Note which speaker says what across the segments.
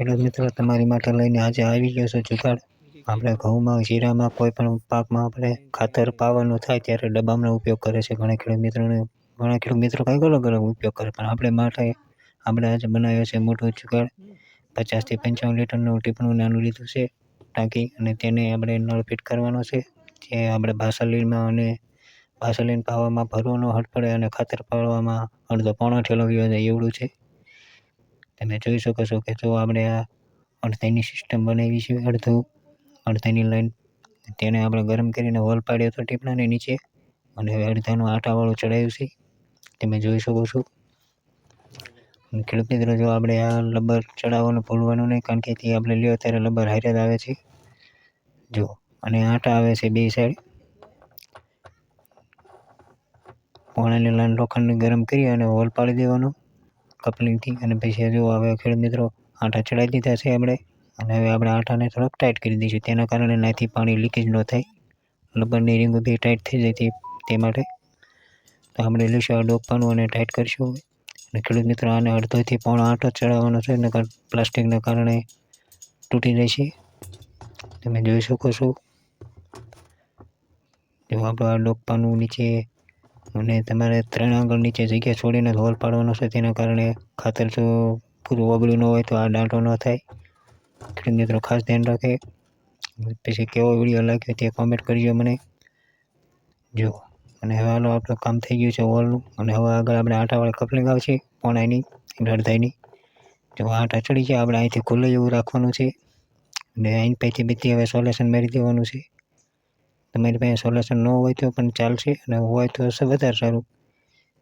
Speaker 1: ખેડૂત મિત્રો, તમારી માટે લઈને આજે આવી ગયો છે જુગાડ. આપણે ઘઉંમાં, જીરામાં કોઈ પણ પાકમાં આપણે ખાતર પાવાનું થાય ત્યારે ડબ્બાનો ઉપયોગ કરે છે. ઘણા ખેડૂત મિત્રોને, ઘણા ખેડૂત મિત્રો કંઈક અલગ અલગ ઉપયોગ કરે, પણ આપણે માટે, આપણે આજે બનાવ્યો છે મોટો જુગાડ. પચાસથી પંચાવન લીટરનું ટીપણું નાનું લીધું છે, ટાંકી અને તેને આપણે નળ ફિટ કરવાનો છે, જે આપણે ભાષાલીનમાં અને ભાષાલીન પાવામાં ભરવાનો હટ પડે અને ખાતર પાડવામાં અડધો પોણો ઠેલો ગયો છે એવડું છે. તમે જોઈ શકો છો કે જો આપણે આ અડધાની સિસ્ટમ બનાવી છે, અડધું અડધાની લાઈન તેને આપણે ગરમ કરીને હોલ પાડ્યો હતો ટીપણાની નીચે અને હવે અડધાનું આટાવાળું ચડાવ્યું છે. તમે જોઈ શકો છો. ખેડૂત મિત્રો, જો આપણે આ લબર ચડાવવાનું ભૂલવાનું નહીં, કારણ કે તે આપણે લ્યો ત્યારે લબર હારે આવે છે. જો, અને આટા આવે છે બે સાઈડ પોણાની લાઈન લોખંડને ગરમ કરી અને હોલ પાડી દેવાનો. કપલિંગથી અને પછી જો હવે ખેડૂત મિત્રો આટા ચડાવી દીધા છે આપણે અને હવે આપણે આટાને થોડોક ટાઈટ કરી દઈશું. તેના કારણે નાથી પાણી લીકેજ ન થાય. લબરની રીંગ બી ટાઈટ થઈ જાય તે માટે. તો આપણે લઈશું આ ડોકવાનું અને ટાઈટ કરીશું. અને ખેડૂત મિત્રો આને અડધોથી પોણો આંટો ચડાવવાનો છે, નકર પ્લાસ્ટિકના કારણે તૂટી જાય તમે જોઈ શકો છો. જો આપણું આ ડોકવાનું નીચે અને તમારે ત્રણ આંગળ નીચે જગ્યા છોડીને હોલ પાડવાનો છે, તેના કારણે ખાતર જો પૂરું ઓગળ્યું ન હોય તો આ દાંટો ન થાય. ખેડૂત મિત્રો, ખાસ ધ્યાન રાખે. પછી કેવો વીડિયો લાગ્યો તે કોમેન્ટ કરજો મને. જો, અને હવે હાલો આપણું કામ થઈ ગયું છે હોલનું. અને હવે આગળ આપણે આટાવાળી કપલિંગ આવશે પોણાની અડધાની. જો આટા ચડી જાય આપણે અહીંથી ખુલ્લે એવું રાખવાનું છે. અને અહીં પૈકી બીજી હવે સોલ્યુશન મેળવી દેવાનું છે. તમારી પાસે સોલ્યુશન ન હોય તો પણ ચાલશે અને હોય તો વધારે સારું.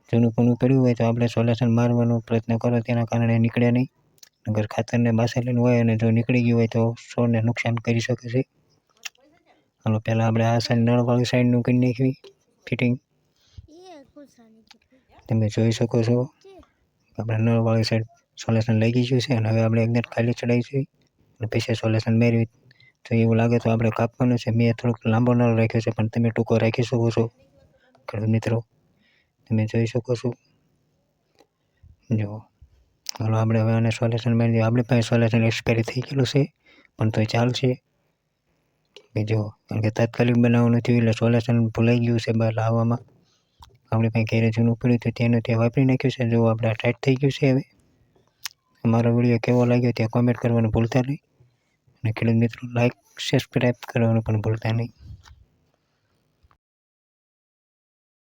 Speaker 1: જૂનું પૂનું પડ્યું હોય તો આપણે સોલ્યુશન મારવાનો પ્રયત્ન કરો, તેના કારણે નીકળે નહીં. અગર ખાતરને બાસેલીન હોય અને જો નીકળી ગયું હોય તો છોડને નુકસાન કરી શકે છે. હાલો, પહેલાં આપણે આ સાઈડ નળવાળી સાઈડનું કરી નાખવી, ફિટિંગ. તમે જોઈ શકો છો, આપણે નળવાળી સાઈડ સોલ્યુશન લઈ ગયું છે અને હવે આપણે એકદમ ખાલી ચડાવીશું. અને પછી સોલ્યુશન મેળવી. તો એવું લાગે તો આપણે કાપવાનું છે. મેં થોડોક લાંબો નળ રાખ્યો છે, પણ તમે ટૂંકો રાખી શકો છો. ખેડૂત મિત્રો, તમે જોઈ શકો છો. જો, હાલો, આપણે હવે આને સોલ્યુશન દઈએ આપણી પાસે સોલ્યુશન એક્સપાયરી થઈ ગયેલું છે, પણ તોય ચાલશે. કે જો, કારણ કે તાત્કાલિક બનાવવાનું થયું એટલે સોલ્યુશન ભૂલાઈ ગયું છે બહાર લાવવામાં. આપણી પાસે ઘેરે જૂનું પડ્યું હતું તેનું તે વાપરી નાખ્યું છે. જો, આપણે ટાઈટ થઈ ગયું છે હવે. અમારો વીડિયો કેવો લાગ્યો તે કોમેન્ટ કરવાનું ભૂલતા નહીં. અને ખેડૂત મિત્રો લાઈક સબસ્ક્રાઈબ કરવાનું પણ ભૂલતા નહીં